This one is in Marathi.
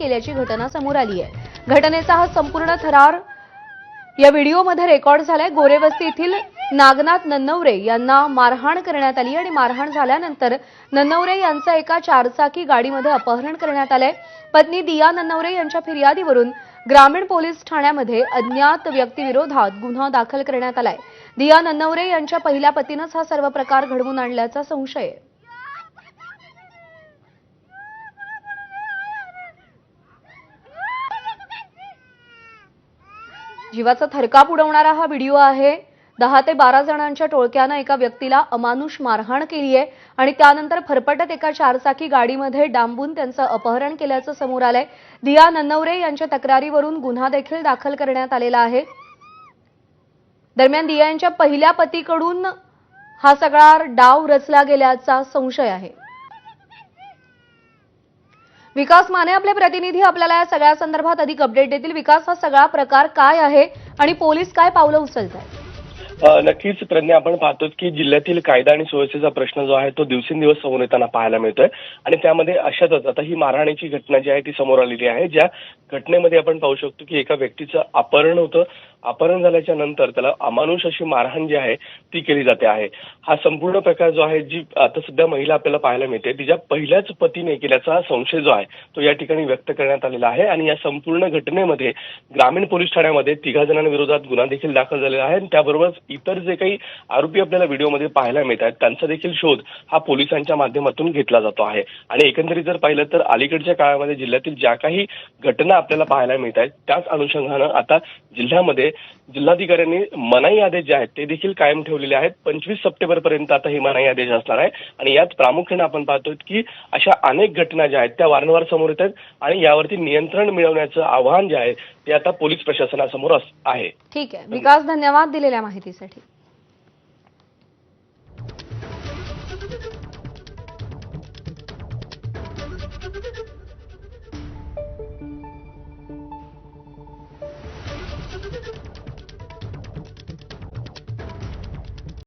केल्याची घटना समोर आली आहे. घटनेचा हा संपूर्ण थरार या व्हिडिओमध्ये रेकॉर्ड झालाय. गोरेवस्ती येथील नागनाथ नन्नवरे यांना मारहाण करण्यात आली आणि मारहाण झाल्यानंतर नन्नवरे यांचं एका चारचाकी गाडीमध्ये अपहरण करण्यात आलंय. पत्नी दिया नन्नवरे यांच्या फिर्यादीवरून ग्रामीण पोलीस ठाण्यामध्ये अज्ञात व्यक्तीविरोधात गुन्हा दाखल करण्यात आलाय. दिया नन्नवरे यांच्या पहिल्या पतीनंच हा सर्व प्रकार घडवून आणल्याचा संशय आहे. जीवाचा थरकाप उडवणारा हा व्हिडिओ आहे. दहा ते बारा जणांच्या टोळक्यानं एका व्यक्तीला अमानुष मारहाण केली आहे आणि त्यानंतर फरफटत एका चारचाकी गाडीमध्ये डांबून त्यांचं अपहरण केल्याचं समोर आलंय. दिया नन्नवरे यांच्या तक्रारीवरून गुन्हा देखील दाखल करण्यात आलेला आहे. दरम्यान दिया यांच्या पहिल्या पतीकडून हा सगळा डाव रचला गेल्याचा संशय आहे. विकास माने आपले प्रतिनिधी आपल्याला या सगळ्या संदर्भात अधिक अपडेट देतील. विकास हा सगळा प्रकार काय आहे आणि पोलीस काय पावलं उचलत आहेत नक्कीच प्रज्ञा आपण पाहतो की जिल्ह्यातील कायदा आणि सुव्यवस्थेचा प्रश्न जो आहे तो दिवसेंदिवस समोर येताना पाहायला मिळतोय. आणि त्यामध्ये अशातच आता ही मारहाणीची घटना जी आहे ती समोर आलेली आहे ज्या घटनेमध्ये आपण पाहू शकतो की एका व्यक्तीचं अपहरण होतं. अपहरण झाल्याच्यानंतर त्याला अमानुष अशी मारहाण जी आहे ती केली जाते आहे. हा संपूर्ण प्रकार जो आहे जी आता सध्या महिला आपल्याला पाहायला मिळते तिच्या पहिल्याच पतीने केल्याचा संशय जो आहे तो या ठिकाणी व्यक्त करण्यात आलेला आहे. आणि या संपूर्ण घटनेमध्ये ग्रामीण पोलीस ठाण्यामध्ये तिघा जणांविरोधात गुन्हा देखील दाखल झालेला आहे. आणि त्याबरोबरच इतर जे काही आरोपी आपल्याला व्हिडिओमध्ये पाहायला मिळत आहेत त्यांचा देखील शोध हा पोलिसांच्या माध्यमातून घेतला जातो आहे. आणि एकंदरीत जर पाहिलं तर अलीकडच्या काळामध्ये जिल्ह्यातील ज्या काही घटना आपल्याला पाहायला मिळत आहेत त्याच अनुषंगानं आता जिल्ह्यामध्ये जिल्हाधिकाऱ्यांनी मनाई आदेश जे आहेत ते देखील कायम ठेवलेले आहेत. पंचवीस सप्टेंबर पर्यंत आता हे मनाई आदेश असणार आहे. आणि यात प्रामुख्याने आपण पाहतोय की अशा अनेक घटना ज्या आहेत त्या वारंवार समोर येत आहेत आणि यावरती नियंत्रण मिळवण्याचं आव्हान जे आहे ते आता पोलीस प्रशासनासमोर अस- आहे. ठीक आहे. विकास धन्यवाद दिलेल्या माहितीसाठी.